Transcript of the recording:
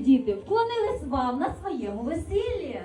діти вклонились вам на своєму весіллі.